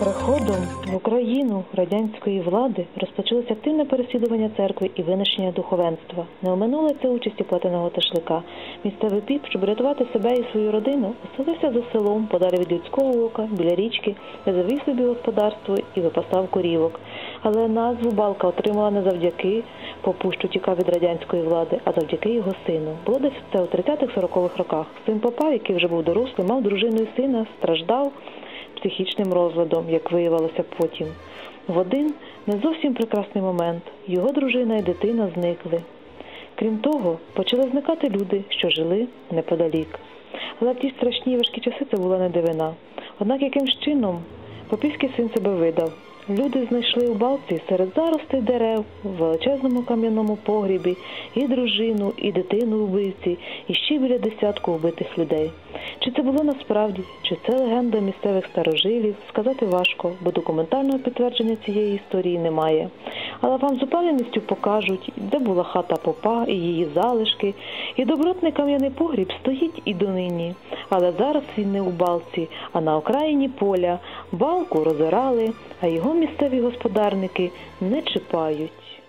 Приходом в Україну радянської влади розпочалося активне переслідування церкви і винищення духовенства. Не оминула це участі платиного ташлика. Місцевий піп, щоб рятувати себе і свою родину, оселився за селом, подалі від людського ока, біля річки, де завів собі господарство і випасав корівок. Але назву Балка отримала не завдяки попу, що тікав від радянської влади, а завдяки його сину. Було десь це у 30-40-х роках. Син попа, який вже був дорослий, мав дружину і сина, страждав психічним розладом, як виявилося потім. В один не зовсім прекрасний момент його дружина і дитина зникли. Крім того, почали зникати люди, що жили неподалік. Але в ті страшні важкі часи це була не дивина. Однак якимсь чином попівський син себе видав. Люди знайшли у балці серед заростей дерев в величезному кам'яному погрібі і дружину, і дитину вбивці, і ще біля десятку вбитих людей. Чи це було насправді, чи це легенда місцевих старожилів, сказати важко, бо документального підтвердження цієї історії немає. Але вам з упевненістю покажуть, де була хата попа і її залишки, і добротний кам'яний погріб стоїть і донині. Але зараз він не у балці, а на окраїні поля. Балку розорали, а його місцеві господарники не чіпають.